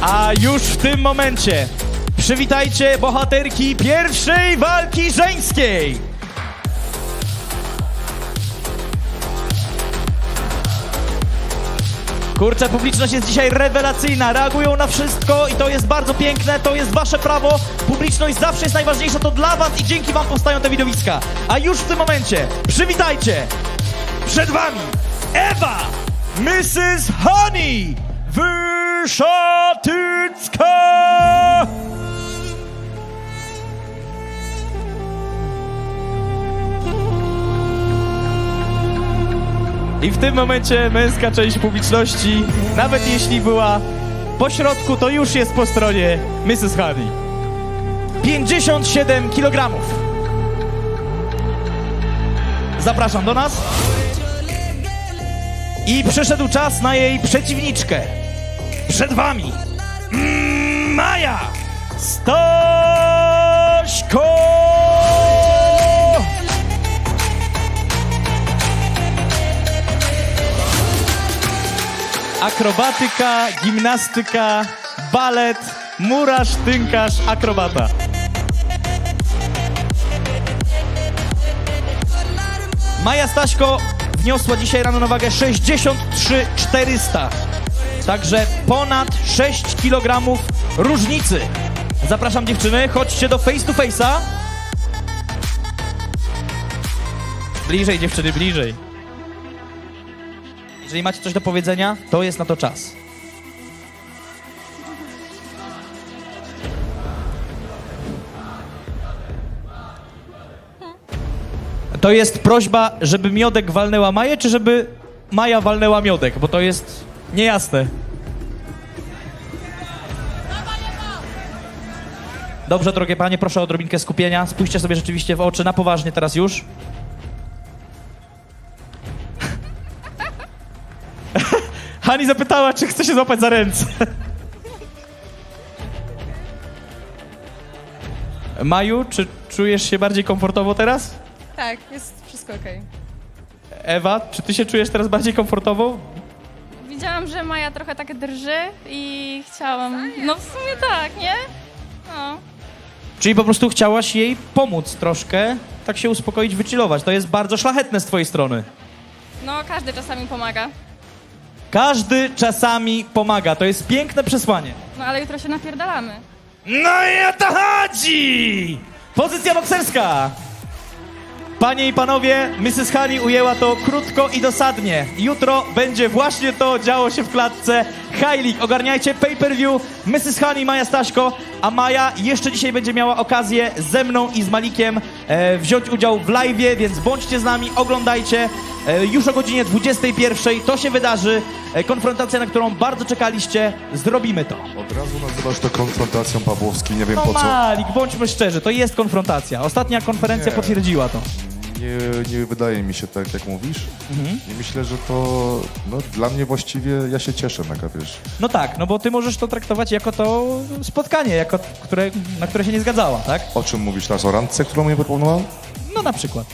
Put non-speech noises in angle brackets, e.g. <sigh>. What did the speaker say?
A już w tym momencie przywitajcie bohaterki pierwszej walki żeńskiej. Kurczę, publiczność jest dzisiaj rewelacyjna, reagują na wszystko i to jest bardzo piękne, to jest wasze prawo. Publiczność zawsze jest najważniejsza, to dla was i dzięki wam powstają te widowiska. A już w tym momencie przywitajcie przed wami Ewa, Mrs. Honey Wyszatycka! I w tym momencie męska część publiczności, nawet jeśli była po środku, to już jest po stronie Mrs. Honey. 57 kg. Zapraszam do nas. I przyszedł czas na jej przeciwniczkę. Przed wami mm, Maja Staśko! Akrobatyka, gimnastyka, balet, murarz, tynkarz, akrobata. Maja Staśko wniosła dzisiaj rano na wagę 63 400. Także ponad 6 kg różnicy. Zapraszam dziewczyny, chodźcie do face to face'a. Bliżej dziewczyny, bliżej. Jeżeli macie coś do powiedzenia, to jest na to czas. To jest prośba, żeby miodek walnęła Maję, czy żeby Maja walnęła miodek? Bo to jest niejasne. Dobrze, drogie panie, proszę o odrobinkę skupienia. Spójrzcie sobie rzeczywiście w oczy, na poważnie teraz już. <laughs> Hani zapytała, czy chce się złapać za ręce. <laughs> Maju, czy czujesz się bardziej komfortowo teraz? Tak, jest wszystko okej. Ewa, czy ty się czujesz teraz bardziej komfortowo? Widziałam, że Maja trochę tak drży i chciałam... No w sumie tak, nie? No. Czyli po prostu chciałaś jej pomóc troszkę, tak się uspokoić, wychillować. To jest bardzo szlachetne z twojej strony. No, każdy czasami pomaga. Każdy czasami pomaga. To jest piękne przesłanie. No ale jutro się napierdalamy. No i o to chodzi! Pozycja bokserska! Panie i panowie, Mrs. Honey ujęła to krótko i dosadnie. Jutro będzie właśnie to działo się w klatce. League, ogarniajcie pay-per-view. Mrs. Honey, Maja Staśko, a Maja jeszcze dzisiaj będzie miała okazję ze mną i z Malikiem e, wziąć udział w live'ie, więc bądźcie z nami, oglądajcie. E, już o godzinie 21 to się wydarzy. E, konfrontacja, na którą bardzo czekaliście. Zrobimy to. Od razu nazywasz to konfrontacją Pawłowski, nie wiem No po co. Malik, bądźmy szczerzy, to jest konfrontacja. Ostatnia konferencja Nie. potwierdziła to. Nie, nie wydaje mi się tak, jak mówisz. Mhm. I myślę, że to no, dla mnie właściwie, ja się cieszę mega, wiesz. No tak, no bo ty możesz to traktować jako to spotkanie, jako które, na które się nie zgadzała, tak? O czym mówisz teraz? O randce, którą mi proponował? No na przykład.